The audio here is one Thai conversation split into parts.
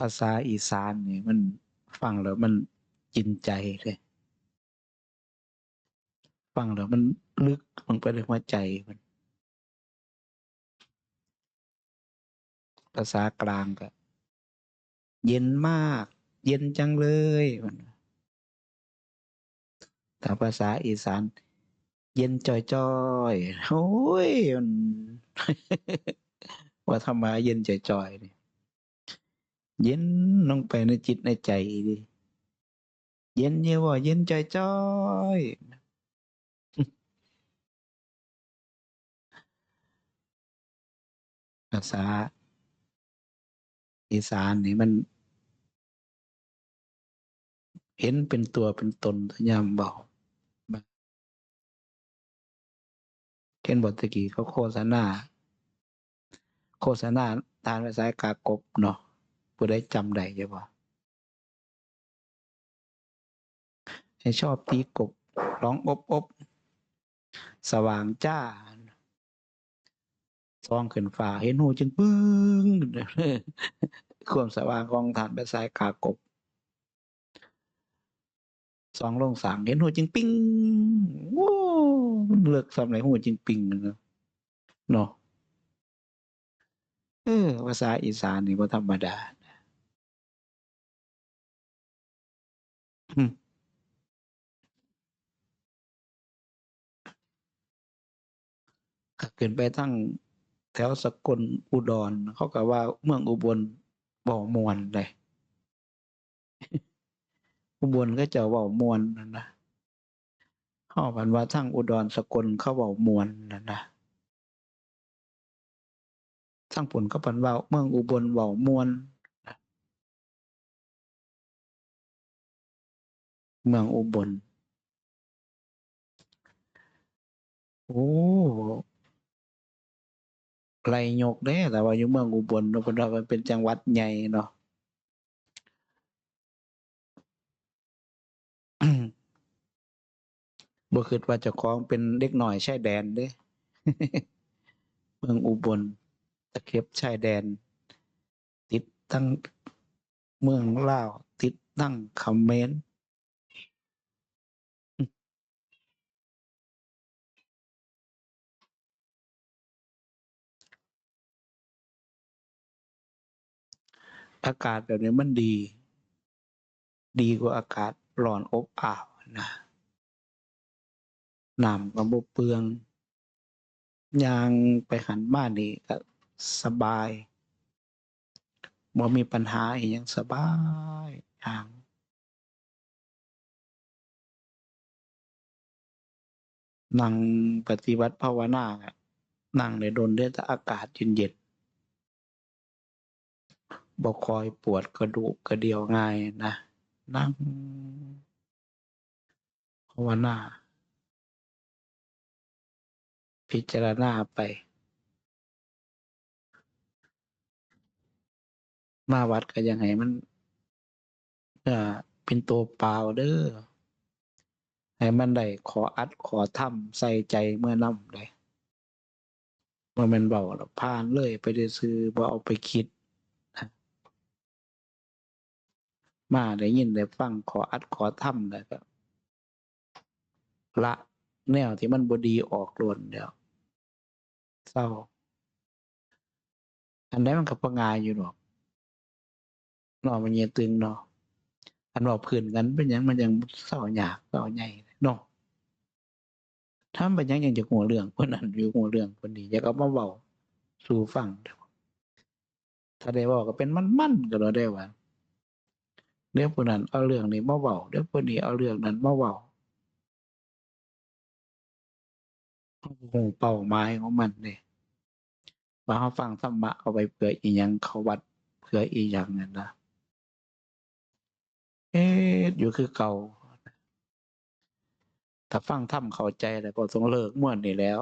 ภาษาอีสานนี่มันฟังแล้วมันกินใจเลยฟังแล้วมันลึกลงไปในหัวใจมัน ภาษากลางก็ เย็นมาก เย็นจังเลยมันถ้าภาษาอีสาน เย็นจอยจอยๆโอ้ยมันว่าทำไมาเย็นจอยจอยๆนี่ เย็นลงไปในจิตในใจดิเย็นเยว่าเย็นใจอยจอยภาษาอีสานนี่มัน เห็นเป็นตัวเป็นตนทยามเบาเห็นบทตะกี้เขาโฆษณา โฆษณาทานภาษากากบเนาะ ผู้ใดจำได้ใช่ปะให้ชอบตีกบร้องอบอบสว่างจ้าซองขึ้นฟ้าเห็นหูจึงปึ้งความสว่างของฐานภาษากากบสองลงสางเห็นหูจึงปิ้งโว้เลือกสำไหนหูจึงปิ้งเนาะเนาะเออภาษาอีสานนี่ก็ธรรมดา ขึ้นไปทั้งแถวสกลอุดรเขาก็ว่าเมืองอุบลบ่มวนเลยอุบลก็จะว้ามวนนั่นนะเฮาพันว่าทั้งอุดรสกลเขาว้ามวนนั่นนะทั้งผลก็พันว่าเมืองอุบลว้ามวนเมืองอุบล โอ้ ไรยกเด้แต่ว่าอยู่เมืองอุบลเนาะเพิ่นว่ามันเป็นจังหวัดใหญ่เนาะบ่คิดว่าเจ้าของเป็นเด็กน้อยชายแดนเด้ เมืองอุบลตะเข็บชายแดน ติดทั้งเมืองลาว ติดทั้งเขมร อากาศแบบนี้มันดี ดีกว่าอากาศร้อนอบอ้าวนะน้ำก็บ่เปลืองยางไปหันมานี่ก็สบายบ่มีปัญหาอิหยังสบายยางนั่งปฏิบัติภาวนานั่งได้โดนได้แต่อากาศเย็น บ่ค่อยปวดกระดูกกระเดี่ยวง่ายนะ นั่งภาวนา พิจารณาไป มาวัดก็ยังให้มันเอ่อเป็นตัวเปล่าเด้อให้มันได้ขออัดขอทำใส่ใจเมื่อนำได้บ่แม่นเว้าแล้วผ่านเลยไปซื่อบ่เอาไปคิดนะ มาได้ยินได้ฟังขออัดขอทำแล้วก็ละแนวที่มันบดีออกโลดแล้วเศร้า อันใดมันก็บ่ง่ายอยู่ดอกนาะมันเหี่ยตึงนาะอันเว้าพื้นกันเป็นยังมันยังเศร้ายากเศร้าใหญ่เนาะถามเป็นยังยังจะฮู้เรื่องคนนั้นอยู่ฮู้เรื่องคนนี้อยากเอามาเว้าสู่ฟังถ้าได้เว้าก็เป็นมันๆก็แล้วได้ว่า เดี๋ยวผู้นั้นเอาเรื่องนี้มาเว้าเดี๋ยวผู้นี้เอาเรื่องนั้นมาเว้าเราบ่ฮู้เป้าหมายของมันเดะว่าเราฟังธรรมะเอาไว้เพื่ออิหยังเขาวัดเพื่ออิหยังนั่นนะเฮ็ดอยู่คือเก่า ถ้าฟังธรรมเข้าใจแล้วก็ต้องเลิกม่วนนี่แล้ว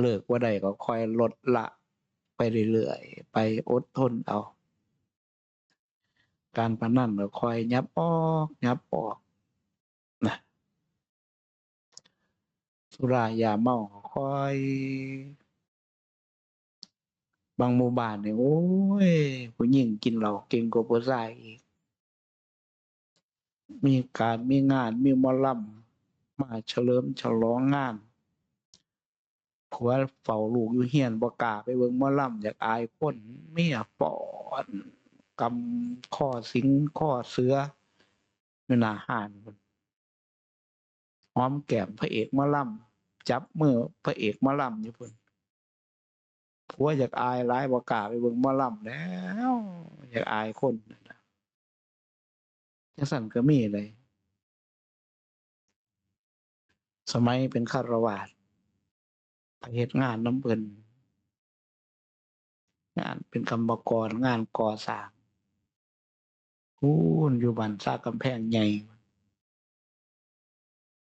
เลิกบ่าได้ก็ค่อยลดละ ไปเรื่อยๆไปอดทนเอา การพนันก็ค่อยยับออกยับออกนะสุรายาเมาค่อย บางหมู่บ้านเนี่ยโอ้ยผู้หญิงกินเหล้าเก่งกว่าผู้ชายอีกมีการมีงานมีมอลำมาเฉลิมฉลองงานผัวเฝ้าลูกอยู่เฮียนบ่กล้าไปเบิ่งมอลำอยากอายคนเมียปอน กำข้อสิงข้อเสืออยู่หน้าห้านพุ่นหอมแก้มพระเอกมอลำจับมือพระเอกมอลำอยู่พุ่นผัวอยากอายหลายบ่กล้าไปเบิ่งมอลำแล้ว อยากอายคนนั่นน่ะจังซั่นก็มีเลย สมัยเป็นคารวาสไปเฮ็ดงานน้ำเพิ่นงานเป็นกรรมกรงานก่อสร้าง พูนอยู่บ้านซากกำแพงใหญ่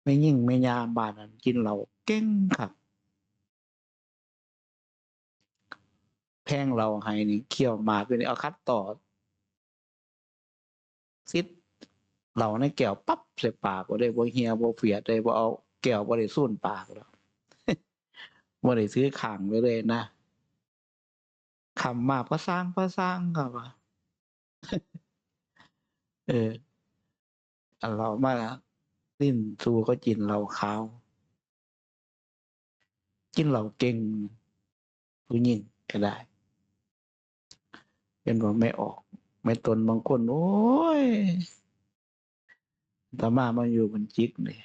ไม่ยิ่งไม่ยาบ้านนั้นกินเหล้าเก่งครับแพงเราให้นี่เคี่ยวมากอยู่นี่เอาคัดต่อซิดเหล่าในแก้วปั๊บใส่ปากบ่ได้บ่เฮียบ่เฟียดได้บ่เอาแก้วบ่ได้สูนปากแล้วบ่ได้ซื้อข้างไว้เลยนะคำมาพระสร้างพระสร้างก็ว่า เออ อันเรามาลิ้นสูก็กินเหล้าขาว กินเหล้าเก่งผู้หญิงก็ได้ เป็นว่าไม่ออก ไม่ตนบางคน โอ้ยแต่มามาอยู่บนจิกเนี่ย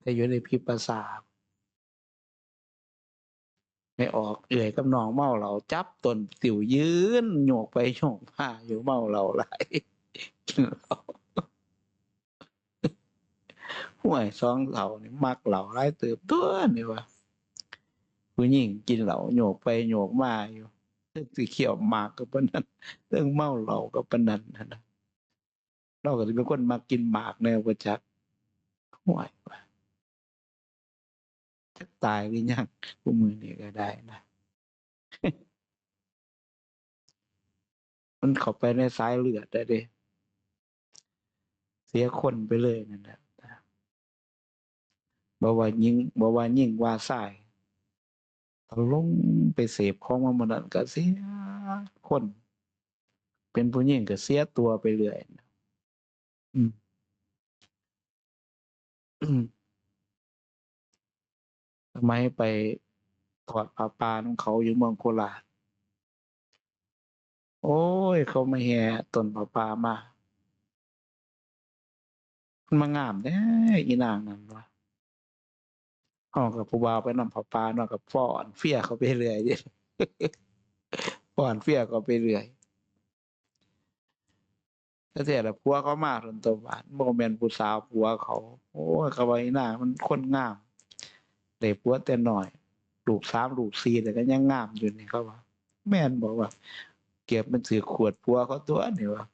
แต่อยู่ในพิปัสสา ไม่ออกเอื่อยกับน้องเมาเราจับตนสิวยืนโยกไปโยกมาอยู่เมาเราไหลกินเราห่วยซองเหล่านี่มักเหล่าไรเติบตัวนี่วะผู้หญิงกินเหล่าโยกไปโยกมาอยู่เรื่องสีเขียวหมากกับปนั้นเรื่องเมาเหล่ากับปนั้นนะนะเราก็จะเป็นคนมากินหมากแนวประจักษ์ห่วยว่ะ จะตายหรือยังผู้มือนี่ก็ได้นะมันเข้าไปในสายเลือดได้เด้เสียคนไปเลยนั่นแหละบ่ว่ายิงบ่ว่ายิงว่าสายถ้าลงไปเสพของมันมันก็เสียคน เป็นผู้หญิงก็เสียตัวไปเรื่อยนะอืม อืมสมัยไปถอดผ้าป่าของเขาอยู่เมืองโคราช โอ้ย เขามาแห่ต้นผ้าป่ามามันมางามแท้อีนางนั่นวะห้องกับผู้บ่าวไปนำผ้าป่านอกกับฟ้อนเฟี้ยเขาไปเรื่อยดิฟ้อนเฟี้ยเขาไปเรื่อยแต่แต่ละผัวเขามาทนตัวบ้านบ่แม่นผู้สาวผัวเขา โอ้ยเขาว่าอีนางมันคนงาม ได้ผัวแต่น้อยลูกสามลูกสี่แต่ก็ยังงามอยู่นี่เขาว่า แม่นบอกว่า เก็บมันถือขวดผัวเขาตัวนี่ว่า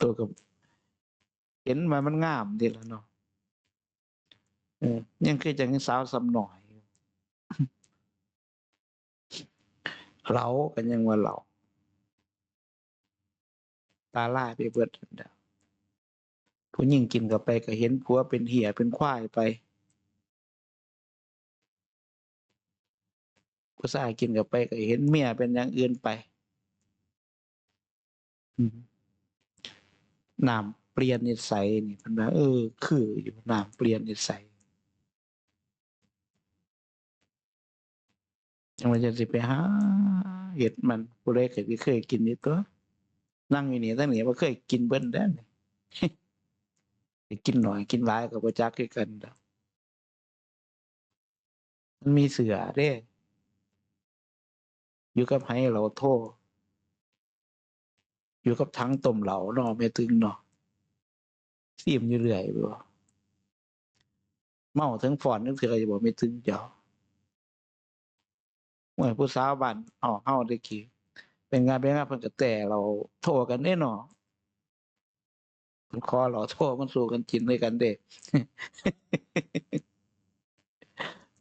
ตัวกับเห็นมามันงามดีแล้วเนาะเออยังคือจังสาวสำหน่อยู่เรากันยังว่าเราตาล่าไปเบิดนั่นแหละผู้หญิงกินกับไปก็เห็นผัวเป็นเหี่ยเป็นควายไป ผู้ชายกินกับไปก็เห็นเมียเป็นอย่างอื่นไปอืมน้ำเปลี่ยนนิสัยนี่เพิ่นว่าเออ คืออยู่น้ำเปลี่ยนนิสัยจังว่าจะสิไปหาเห็ดมันผู้ใดก็สิเคยกินนี่ตัว นั่งอยู่นี่ตั้งนี้บ่เคยกินเบิ่นแด้นี่สิกินหน่อยกินหลายก็บ่จักคือกันดอกมันมีเสือเด้ อยู่กับไห้เราโทษอยู่กับทั้งต้มเหลาเนาะไม่ตึงเนาะซีมอยู่เรื่อยบ่เมาถึงฝอนนึกเถื่อจะบอกไม่ตึงเจ้าเมื่อผู้สาวบ้านออกเฮาได้กี่เป็นงานเป็นงานเพิ่นก็แต่เราโทรกันเด้เนาะเพิ่นขอเราโทรมันสู้กันกินด้วยกันเด้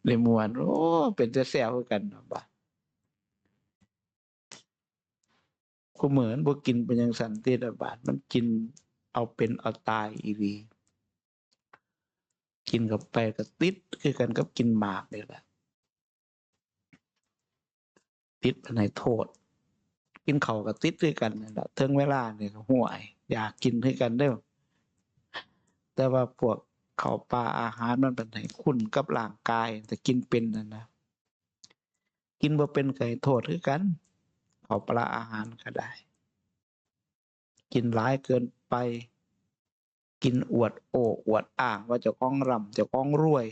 เลยมวนโอ้เป็นแต่แซวกันเนาะบัด กูเหมือนบ่กินเป็นยังสันติระบาดมันกินเอาเป็นเอาตายอีหลีกินกับไปก็ติดคือกันกับกินหมากนี่แหละติดเป็นในโทษ กินเข่ากับติดด้วยกันนั่แหละถึงเวลาเนี่ยห่วย อยากกินด้วยกันเด้อแต่ว่าพวกเข่าปลาอาหารมันเป็นให้คุณกับร่างกาย แต่กินเป็นนั่นนะกินบ่เป็นไก่โทษคือกัน เขาปลาอาหารก็ได้ กินร้ายเกินไป กินอวดโอ้อวดอ้างว่าจะคล้องร่ำจะคล้องรวย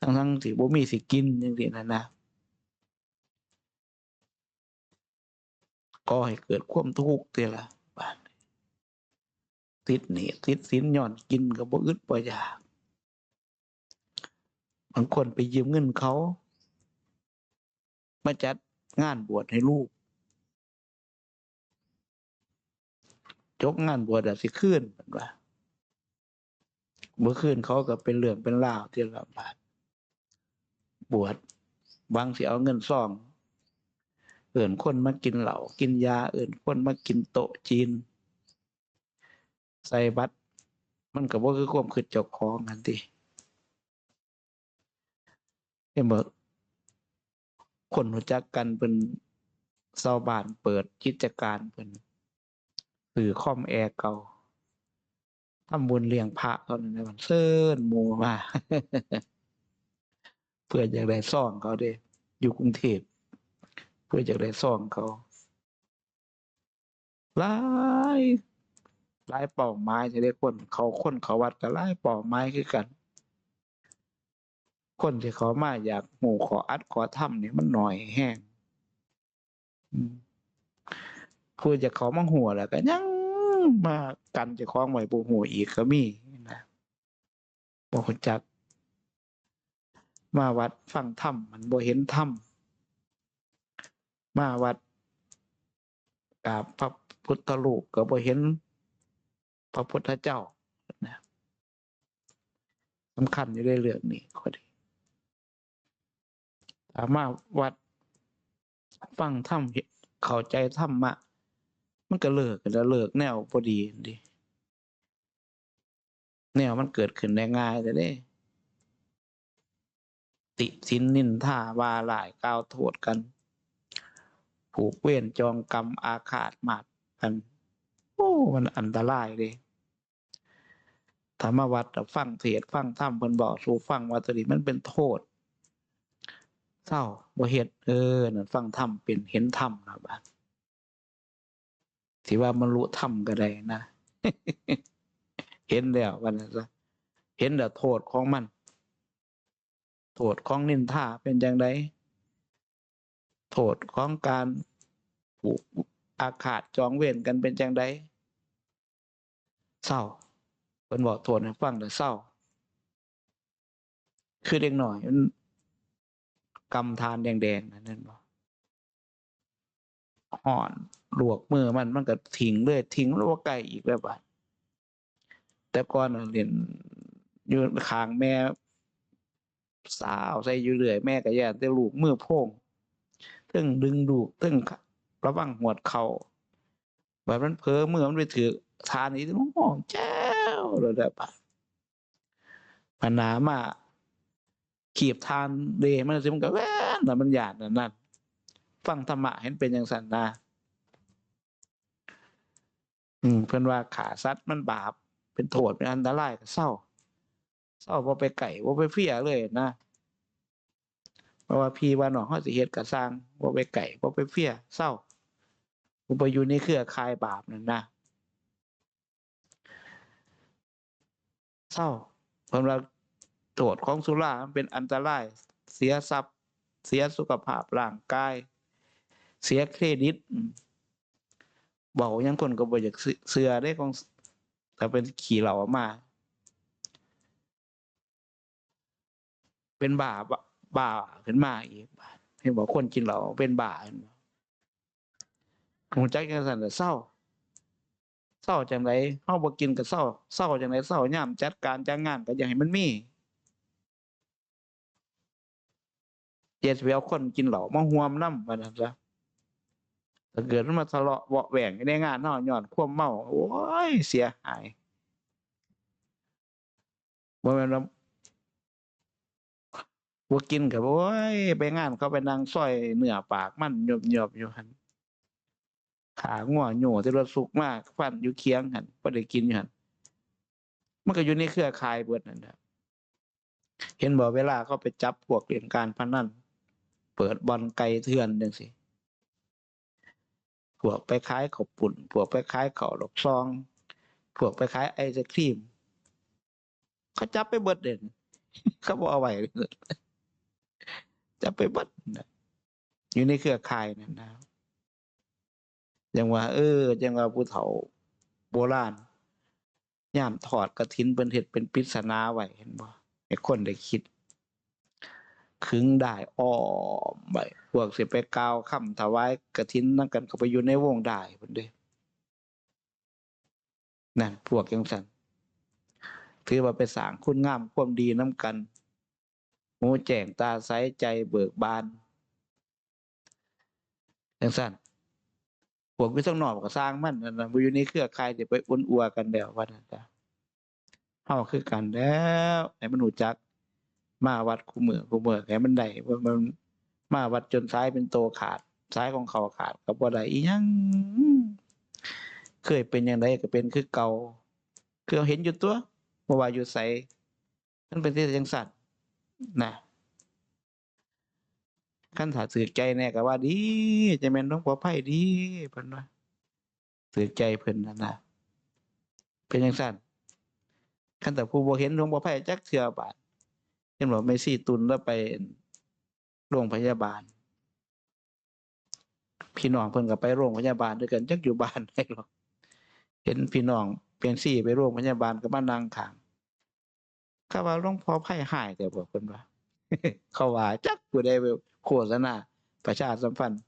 ทั้งทั้งๆที่บ่มีสิกินจังซี่นะนะก็ให้เกิดความทุกข์ทีละบานติดหนีติดสินหย้อนกินก็บ่อึดบ่อยากบางคนไปยืมเงินเขา มาจัด งานบวชให้ลูกจกงานบวชอะสิคืนมันว่าเมื่อคืนเขาก็เป็นเรื่องเป็นราวที่ละบาดบวชบางสิเอาเงินซอง เอื่นคนมากินเหล้ากินยา เอื่นคนมากินโต๊ะจีน ใส่บัตรมันก็บ่คือความคิดเจ้าของกันติเห็นบ่ คนรู้จักกันเป็นชาวบ้านเปิดกิจการเป็นสื่อคอมแอร์เก่าทำบุญเลี้ยงพระเขานั่นมันเซิ้นมู่มาเพื่ออยากได้ซ่องเขาเด้อยู่กรุงเทพเพื่ออยากได้ซ่องเขาหลายหลายเป้าหมายจะได้คนเขาคนเขาวัดก็หลายเป้าหมายคือกัน คนที่เขามาอยากหมู่ขออัดขอทำนี่มันหน่อยแห้งอืมผู้จะเขามาหัวแล้วก็ยังมากันจะคล้องไหว้บ่หัวอีกก็มีนะบ่รู้จัก มาวัดฟังธรรมมันบ่เห็นธรรมมาวัดกราบพระพุทธรูปก็บ่เห็น พระพุทธเจ้านะสำคัญอยู่ในเรื่องนี้ข้อดี ถ้ามาวัดฟังธรรมเข้าใจธรรมะ มันก็เลิกกันแล้วเลิกแนวพอดีดิแนวมันเกิดขึ้นได้ง่ายแต่เด้ ติสินนินท่าว่าหลายกล่าวโทษกัน ผูกเวรจองกรรมอาฆาตมาดกันโอ้ มันอันตรายเลยธรรมวัดฟังเทศฟังธรรมเพิ่นบอกสู่ฟังว่าตัวนี้มันเป็นโทษ เศร้าบ่เฮ็ดเออนั่นฟังธรรมเป็นเห็นธรรมนะบัดที่ว่ามันรู้ธรรมก็ได้นะเห็นแล้ววันนั้นะเห็นแล้วโทษของมัน โทษของนินทาเป็นจังไดโทษของการผูกอาฆาตจองเวรกันเป็นจังไดเศร้าเพิ่นบอกโทษให้ฟังแต่เศร้าคือเด็กหน่อยมัน กำทานแดงๆนั่นนั่นบ่ห่อนลวกมือมันมันก็ทิ้งเลยทิ้งลวว่าไก่อีกแล้วบัดแต่ก่อนเรียนอยู่ข้างแม่ สาวใส่อยู่เรื่อยแม่ก็ย่านแต่ลูกมือโพ่งถึงดึงดูกถึงระวังหัวเข่าแบบมันเผลอมือมันไปถือทานนี้มันห้องแจ้วเลยแบบปัญหามา ขีบทานเดมันสิมันก็แว่นแต่ะมันหยาดนั่นนั่นฟังธรรมะเห็นเป็นอย่างสันนาอืมเพื่อนว่าขาสัตว์มันบาป เป็นโทษเป็นอันตรายเศร้า เศร้าว่าไปไก่ว่าไปเฟี้ยเลยนะเพราะว่าพี่ว่าน้องเขาสิเฮ็ดกระสร้างว่าไปไก่ว่าไปเฟี้ยเศร้าว่าไปยู่ในเครือข่ายบาปนั่นนะเศร้าเพราะว่า โทษของสุรามันเป็นอันตราย เสียทรัพย์ เสียสุขภาพร่างกาย เสียเครดิตบอกยังคนก็บ่อยากเสือได้ของแต่เป็นขี่เหล่ามา เป็นบาบาขึ้นมาอีกบาดให้บอกคนกินเหล้าเป็นบาขึ้นมาผมจักจังซั่นน่เศร้าเศร้าจังไดเฮาบ่กินก็เศร้าเศร้าจังไดเศร้ายามจัดการจ้างงานก็อยากให้มันมี อย่าสิไปเอาคนกินเหล้ามาร่วมน้ำว่าซั่นซะถ้าเกิดมันมาทะเลาะเบาแหว่งในงานเนาะย้อนควมเมา โอ้ย เสียหายบ่แม่นว่าบ่กินก็โอ้ย ไปงานเขาไปนั่งซอยเนื้อปากมันหยบๆอยู่หันขางัวโย่ที่รถสุกมากฟันอยู่เคียงหันบ่ได้กินอยู่หันมันก็อยู่ในเครือข่ายเบิดนั่นแหละเห็นบ่เวลาเขาไปจับพวกเล่อนการพนัน เปิดบอนไก่เถื่อนจังซี่พวกไปขายข้าวปุ้นพวกไปขายข้าวดอกซองพวกไปขายไอศครีม เขาจับไปเบิดเด่นเขาบอกเอาไว้เจับไปเบิดน่ะอยู่ในเครือข่ายนั่นนะยังว่า เออยังว่าผู้เฒ่าโบราณย่ามถอดกระถินเป็นเห็ดเป็นปริศนาไว้เห็นบ่ให้คนได้คิด ขึงได้อ้อมไว้พวกสิไปกาวคำถวายกระถินนั่นกันเข้าไปอยู่ในวงได้เพิ่นเด้นั่นพวกจังสันถือว่าไปสร้างคุณงามความดีน้ำกันหูแจ้งตาใสใจเบิกบานจังสันพวกวิศวกรก็สร้างมันนั่นนะอยู่ในเครือข่ายที่ไปอุ่นอัวกันแล้วว่านั่นจ้ะเฮาคือกันแล้วให้มันรู้จัก มาวัดคู่มือคู่มือให้มันได้ว่ามันมาวัดจนซ้ายเป็นโตขาดซ้ายของเขาขาดก็บ่ได้อียังเคยเป็นอย่างไรก็เป็นคือเก่าคือเห็นอยู่ตัวว่าว่าอยู่ใสมันเป็นที่จังสัตว์นะขั้นถาสือใจแน่ก็ว่าดีจะแม่นน้องปลอดภัยดีเพิ่นว่าสือใจเพิ่นนั่นนะเป็นจังสัตว์ขั้นแต่ผู้บ่เห็นหลวงปลอดภัยจักเทื่อบาด เห็นบอกไม่ซี่ตุนแล้วไปโรงพยาบาล พี่น้องเพิ่นก็ไปโรงพยาบาลด้วยกันจักอยู่บ้านได้หรอกเห็นพี่น้องเป็นสี่ไปโรงพยาบาลก็มานั่งขังข้าว่าหลวงพ่อไพ่หายแต่บอกเพิ่นว่า เขาว่าจักผู้ใดไปโฆษณาประชาสัมพันธ์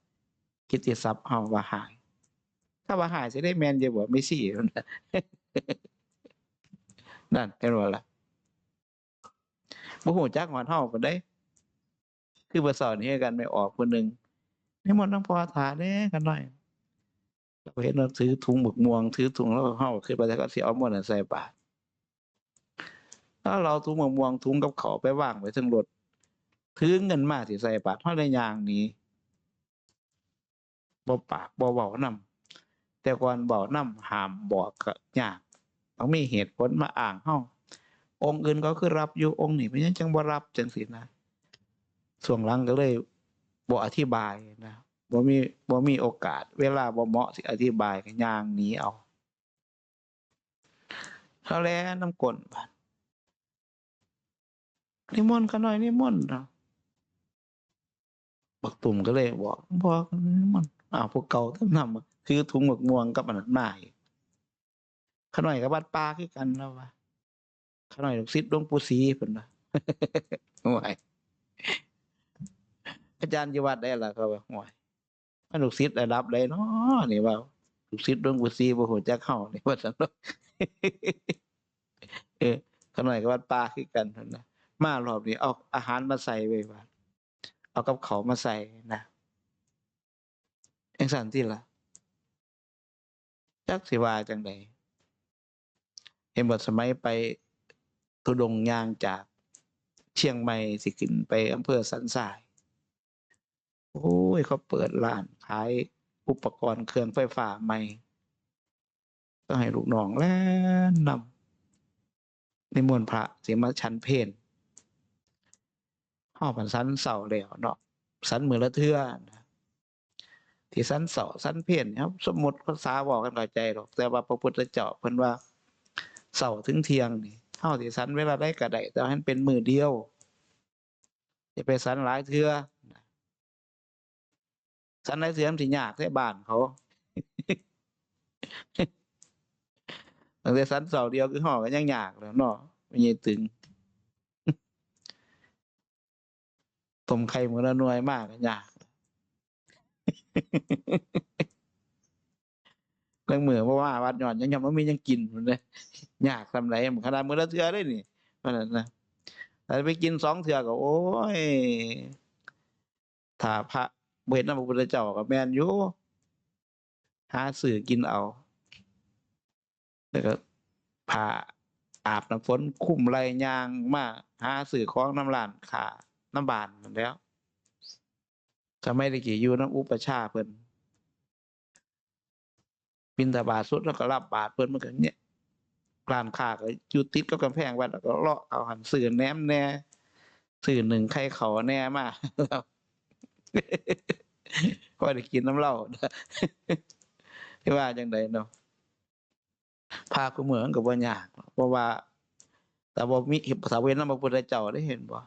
กิตติศัพท์เฮาว่าหายถ้าว่าหายสิได้แม่นจะบ่ไม่สี่นั่นน่ะนั่นเห็นบ่ล่ะ บ่ฮู้จักฮอดเฮาปานใดคือบ่สอนเฮ็ดกันไม่ออกผู้หนึงนิมนต์หลวงพ่อถาแหน่กันหน่อยเราเห็นเราถือถุงหมึกม่วงถือถุงแล้วเข้าขึ้นไปแล้วก็เสียเอาหมดใส่บาตรถ้าเราถุงหมึกม่วงถุงกับเขาวไปว่างไว้ทั้งรถถือเงินมาสิใส่บาตรเท่าในยางนี้บ่ปากบ่เบานำแต่ก่อนเบานำห้ามบอกก็ยากต้องมีเหตุผลมาอ้างเฮา องค์อื่นก็คือรับอยู่องค์นี้เป็นหยังจังบ่รับจังซี่นะช่วงหลังก็เลยบ่อธิบายนะบ่มีบ่มีโอกาส เวลาบ่เหมาะสิอธิบายก็ย่างหนีเอาเขาแลน้ำกลนบาดนิมนต์กันหน่อยนิมนต์นะบักตุ่มก็เลยบอกบอกนิมนต์อ้าวพวกเก่าทั้งนำคือถุงหมวกม่วงกับอันนั้นมาอีกขน่อยกับวัดป่าคือกันแล้วว่ ข้าขน่อยลูกศิษย์หลวงปู่ศรีเพิ่นว่าโอ้ยอาจารย์อยู่วัดได้ล่ะเขาว่าโอ้ยมันลูกศิษย์ระดับใดเนาะนี่ว่าลูกศิษย์ดวงบุษีบ่ฮู้จักเข้านี่ว่าซั่นเนาะเออขน่อยก็วัดป่าคือกันนั่นนะมารอบนี้เอาอาหารมาใส่ไว้ว่าเอากับเขามาใส่นะจังซั่นติล่ะจักสิว่าจังไดเห็นบ่สมัยไป ทุดงยางจากเชียงใหม่สิขึ้นไปอำเภอสันทราย โอ้ยเขาเปิดร้านขายอุปกรณ์เครื่องไฟฟ้าใหม่ก็ให้ลูกน้องแล้วนำในมนต์พระสิมาชันเพนห้อผันสันเสาแล้วเนาะสันมือละเทื่อนะที่สันเสาสันเพนครับ สมมติภาษาบอกกันเข้าใจหรอก แต่ว่าพระพุทธเจ้าเพิ่นว่าเสาถึงเทียงนี่ เฮาสิสันเวลาได้ก็ได้แต่ให้นเป็นมือเดียวอย่าไปสันหลายเทื่อสันไรเสียมสิยากใส่บ้านเขาตั้งแต่สันเสาเดียวคือห่อก็ยังยากแล้วเนาะไม่ใช่ตึงต้มไข่มือละหน่วยมากก็ยาก รื่องมือเพราะว่าวัดหย่อนยังยังไม่มียังกินมันเลยยากทำไรขนาดมือละเทือได้นี่มันนั้นนะแต่ไปกินสองเทือก็โอ้ยถ้าพระเบ็น้ำพระพุทธเจ้ากับแมนอยู่หาสื่อกินเอา แล้วก็ผ่าอาบน้ำฝนคุ้มไรยางมาหาสื่อของน้ำลานขาน้ำบานแล้วสมัยตะกี้อยู่น้ำอุปชาเพิ่น บินทบาทสุดแล้วก็รับบาทเพิ่นมันก็เนี่ยร้านค้าก็อยู่ติดกับกำแพงวัดแล้วก็เลาะเอาหันสื่อแหนมแน่สื่อหนึ่งไข่เขาแน่มาแล้วก็ได้กินน้ำเหล้าที่ว่าจังไดเนาะพาคุณเหมืองกับว่ายากเพราะว่าแต่บ่มีภาษาเวนนำพระพุทธเจ้าได้เห็นบ่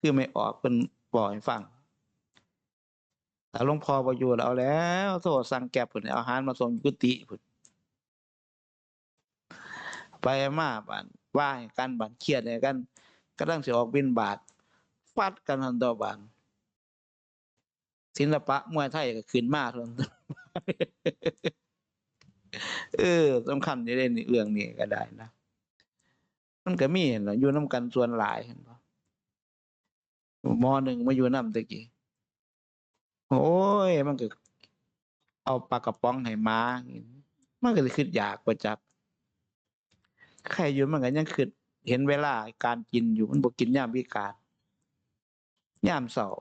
คือไม่ออกเพิ่นบอให้ฟัง แต่หลวงพ่อบ่อยู่เอาแล้วโทรสั่งแก๊บเพิ่นเอาอาหารมาส่งกุฏิพุ่นไปมาบานว่าให้กันบานเครียดให้กันกำลังสิออกบิณฑบาตฟัดกันหันต่อบานศิลปะมวยไทยก็ขึ้นมาเท่านั้นเออสำคัญอยู่ในเรื่องนี้ก็ได้นะมันก็มีเห็นล่ะอยู่น้ำกันส่วนหลายเห็นปะมอหนึ่งมาอยู่น้ำตะกี้ โอ้ย มันก็เอาปลากระป๋องให้หมา มันก็จะคิดอยากประจักใครอยู่มันก็ยังคิดเห็นเวลาการกินอยู่มันบอกกินย่ามวิการย่ามเสาร์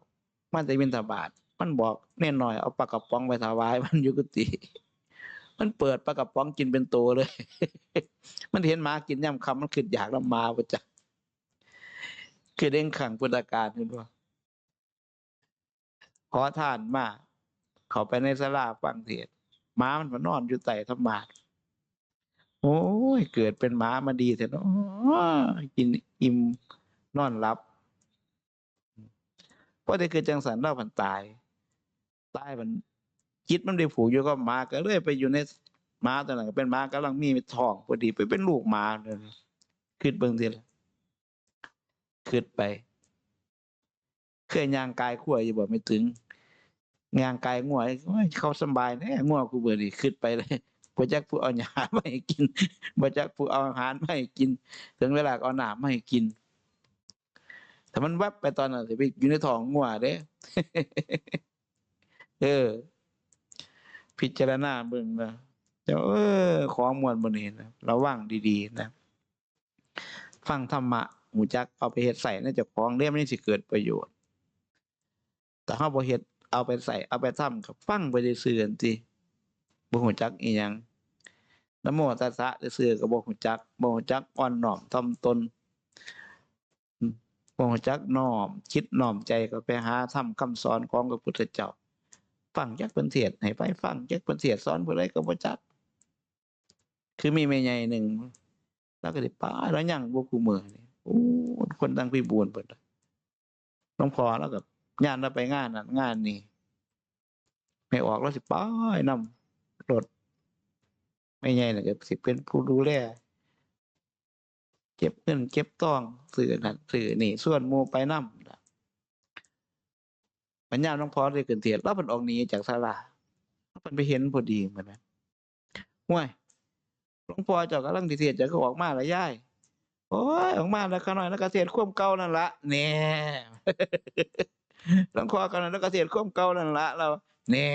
มันจะบินทบาทมันบอกแน่นอยเอาปลากระป๋องไปถวาย มันอยู่กุฏิมันเปิดปลากระป๋องกินเป็นตัวเลย มันเห็นหมากินย่ำคำมันคิดอยากแล้วมาประจักคือเด้งขังพุทธการเห็นว่า อทานมา เขาไปในสลาฟังเทศม้ามันมานอนอยู่ใต้ธรรมาทโอ้ย เกิดเป็นม้ามาดีแต่เนาะกินอิ่มนอนรับเพราะได้คือจังสันเล่าผันตาย ตายมันจิตมันได้ผูกอยู่กับหมาก็เลยไปอยู่ในหมาตัวนั้นเป็นหมากำลังมีท้องพอดีไปเป็นลูกหมาเลยคิดเบิ่งทีละคิดไป เคยย่างกายขั้วอยู่บ่ไม่ถึง ย่างกายง่วยโอ้ยเขาสบายแน่ง่วกูเบื่อดีคิดไปเลยบ่จักผู้เอาหญ้ามาให้กินบ่จักผู้เอาอาหารไมาให้กิน ถึงเวลาเอาหน้ำมาให้กินแต่มันแวบไปตอนนั้นสิไปอยู่ในท้องง่วเด้เออ พิจารณาเบิ่งนะแต่เออ ของมวลบนนี้นะระวังดีๆนะฟังธรรมะหูจักเอาไปเฮ็ดใส่ในเจ้าของเรียมันสิเกิดประโยชน์ แต่เฮาบ่เฮ็ด เอาไปใส่เอาไปทำกับฟังไปซื่อๆนั่นติบ่ฮู้จักอีหยังนโมตัสสะซื่อก็บ่ฮู้จักบ่ฮู้จักอ่อนน้อมถ่อมตนบ่ฮู้จักน้อม คิดน้อมใจก็ไปหาทำคำสอนของพระพุทธเจ้าฟังจักเพิ่นเทศน์ให้ไปฟังจักเพิ่นเทศน์สอนผู้ใดก็บ่จัก คือมีแม่ใหญ่หนึ่งแล้วก็ได้ป้าแล้วยังบ่กูมือนี่โอ้คนดังพี่บูนเปิดหลวงพ่อแล้วก็ งานเราไปงานนั้นงานนี้ไม่ออกแล้วสิป้ายนำรถไม่ใหญ่นะก็สิเป็นผู้ดูแลเก็บเงินเก็บต้องซื้อนั่นซื้อนี่ส่วนมูไปนำปัญญาหลวงพ่อได้เกินเทียดแล้วเพิ่นออกหนีจากศาลาเพิ่นไปเห็นพอดีเหมือนนั้นห่วยหลวงพ่อเจ้ากำลังเทศน์เจะก็ออกมาแล้วยายโอ้ยออกมาแล้วขาน้อยแล้วก็เทศน์ควมเก่านั่นละแหน่ หลวงพ่อกันแล้วก็เทศน์ความเก่านั่นละเราแหน่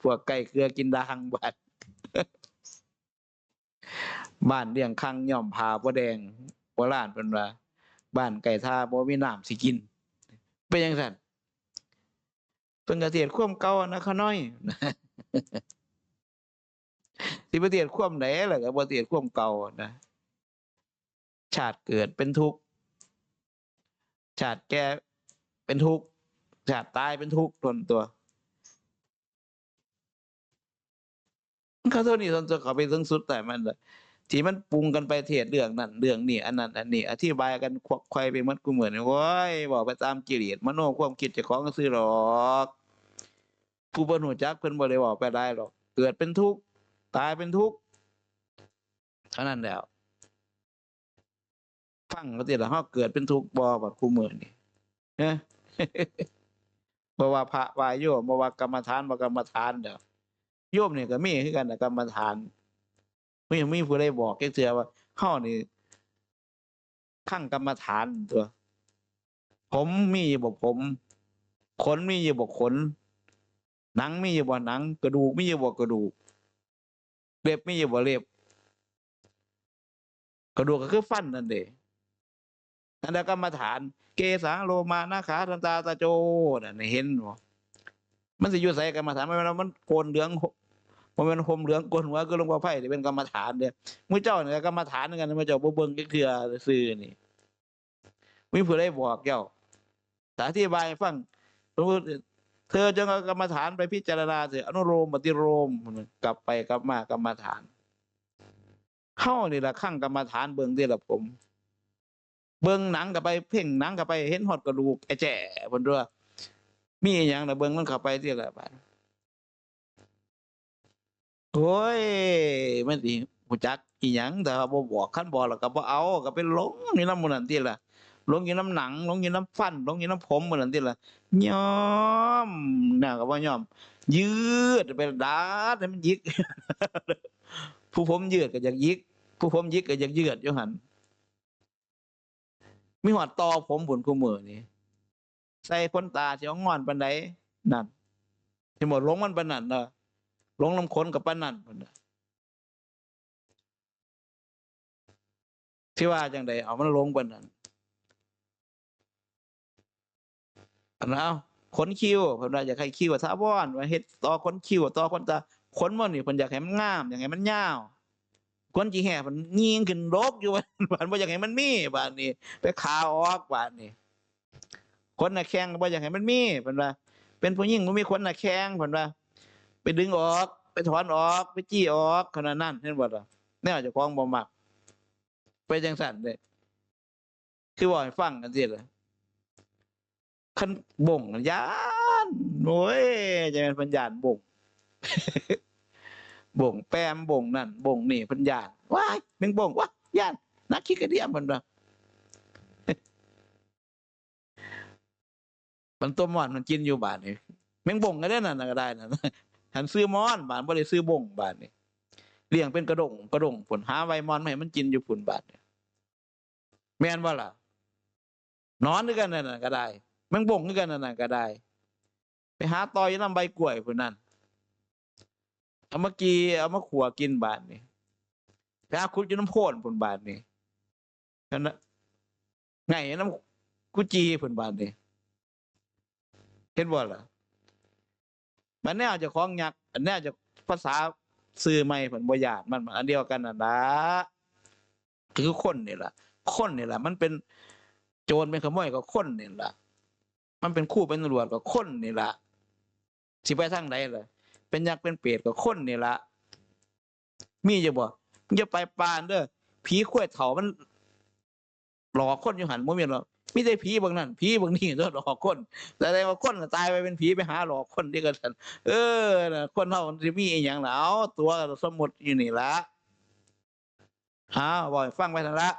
พวกไก่เกลือกินดางบัดบ้านเลี้ยงคังย่อมผาบ่แดงโบราณเพิ่นว่าบ้านไก่ทาบ่มีน้ำสิกิน เป็นจังซั่นเพิ่นก็เทศน์ควมเก่านะขาน้อยสิบ่เทศน์ความใดล่ะก็บ่เทศน์ควมเก่านะชาติเกิดเป็นทุกข์ชาติแก่เป็นทุกข์ ชาติตายเป็นทุกข์ทนตัวมันเขาเท่านี้ทนตัวเขาไปถึงสุดแต่มันที่มันปรุงกันไปเทศเรื่องนั้นเรื่องนี้อันนั้นอันนี้อธิบายกันควักไข่ไปมันกูเหมือนโว้ยบอกไปตามกิเลสมโนความคิดจ้าของก็ซื้อหรอกผู้บ่รู้จักเพิ่นบ่ได้บอกไปได้หรอกเกิดเป็นทุกข์ตายเป็นทุกข์เท่านั้นแล้วฟังก็สิล่ะเฮาเกิดเป็นทุกข์บ่บัดคู่มื้อนนี่เนะ บ่ว่าพระว่าโยมบ่ว่ากรรมฐานบ่กรรมฐานเด้อโยมนี่ก็มีคือกันนะกรรมฐานบ่ยังมีผู้ใดบอกจักเทื่อว่าเฮานี่ขั้งกรรมฐานตัว ผมมีอยู่บ่ผมขนมีอยู่บ่ขนหนังมีอยู่บ่หนัง กระดูกมีอยู่บ่กระดูกเล็บมีอยู่บ่เล็บกระดูกก็คือฟันนั่นเด้ นั่นแหละกรรมฐาน เกสังโลมานาขาทันตาตาโจน่ะเห็นบ่มันสิอยู่ใส่กรรมฐานมันเป็นว่ามันโกนเหลืองมันเป็นห่มเหลืองโกนหัวคือหลวงพ่อไผ่เป็นกรรมฐานเด้อมื้อเจ้าเนี่ยกรรมฐานกันมื้อเจ้าบ่เบิ่งจักเทื่อซื่อนี่มีผู้ใดบอกเจ้าสาธิบายให้ฟังสมมติเธอจงเอากรรมฐานไปพิจารณาเถอะอนุโลมปฏิโลมกลับไปกลับมากรรมฐานเฮานี่ละขั้งกรรมฐานเบิ่งเด้ล่ะผม เบิ่งหนังกับไปเพ่งหนังกับไปเห็นฮอดกระดูกไอ้แจ๋เพิ่นว่ามีอหยังนะเบิ่งมันเข้าไปเที่ละบาดโอ้ยมันสิฮู้จักอีหยังแต่ว่าบ่บอกคันบอกแล้วก็บ่เอาก็ไปหลงอยู่น้ำมู่นั้นติล่ะหลงอยู่น้ำหนังหลงอยู่น้ำฟันหลงอยู่น้ำผมมู่นั้นติล่ะยอมน่าก็บ่ยอม ยืดไปดาดให้มันยิก ผู้ผมยืดก็อยากยิก ผู้ผมยิกก็อยากยืดอยู่หัน มีหอดตอผมผลกูมือนี่ใส่พ้นตาเสียวงอนปันไดนั่นที่หมดลงมันปันนั่นเนอะลงลำคนกับปันนั่นพุ่นที่ว่าจังใดเอามันลงปันนั่นอันนั้นเอาขนคิ้วเพิ่นว่าอยากให้คิ้วทาบอนว่าเฮ็ดต่อขนคิ้วต่อขนตาขนมันนี่เพิ่นอยากให้มันงาม อยากให้มันยาว คนจีแห่มันยิงขึ้นรกอยู่บ้านบ้านบ่อยากให้มันมีบ้านนี้ไปขาออกบ้านนี้คนน่ะแข้งก็บ่อย่ากให้มันมีเพิ่นว่า เป็นผู้หญิงบ่มีคนน่ะแข้งเพิ่นว่า ไปดึงออก ไปถอนออก ไปจี้ออกขนาดนั้นเห็นบ่ล่ะแนวเจ้าของบ่มักไปจังซั่นเด้คือบ่ให้ฟังกันซิล่ะคันบ่งยานโอ้ยจะเป็นปัญญานบ่ง บ่งแปมบ่งนั่นบ่งนี่พิ่นย่านว้ายแมงบ่งว้ายย่านนักขี้กระเดียมเพิ่นว่ามันตัวมอนมันกินอยู่บาดนี่แมงบ่งก็ได้นั่นน่ะก็ได้นั่นหันซื้อมอนบาดบ่ได้ซื้อบ่งบาดนี่เลี้ยงเป็นกระดงกระดงผลหาไวมอนมาให้มันกินอยู่พุ่นบาดนี่แม่นบ่ล่ะ นอนด้วยกันนั่นน่ะก็ได้แมงบ่งด้วยกันนั่นน่ะก็ได้ ไปหาตอยอยู่นำใบกล้วยพุ่นนั่น เอามากีเอามาขัวกินบาทนี่ไปหาคุดอยู่น้ำโพนผลบาทนี่นั่นนะไงน้ำกุจีผลบาทนี่เห็นบ่ล่ะมันแน่จะคล้องยักษ์อันแน่จะภาษาสื่อใหม่ผลบยานมันมันอันเดียวกันน่ะนะคือคนนี่แหละคนนี่แหละมันเป็นโจรเป็นขโมยก็คนนี่แหละมันเป็นคู่เป็นตำรวจก็คนนี่แหละสิไปทางไหนล่ะ เป็นยักษ์เป็นเปรตกับคนนี่ละมีจะบ่มึงจะไปปานเด้อผีข้วยเถามัน หลอกคนอยู่หันบ่มีหรอกมีแต่ผีบางนั้นผีบางนี่ตัวหลอกคนแต่แต่ว่าคนตายไปเป็นผีไปหาหลอกคนที่กันเออนะคนเฮาสิมีอีหยังล่ะเอาตัวสมมุติอยู่นี่ละอ้าวบ่ให้ฟังไปทันละ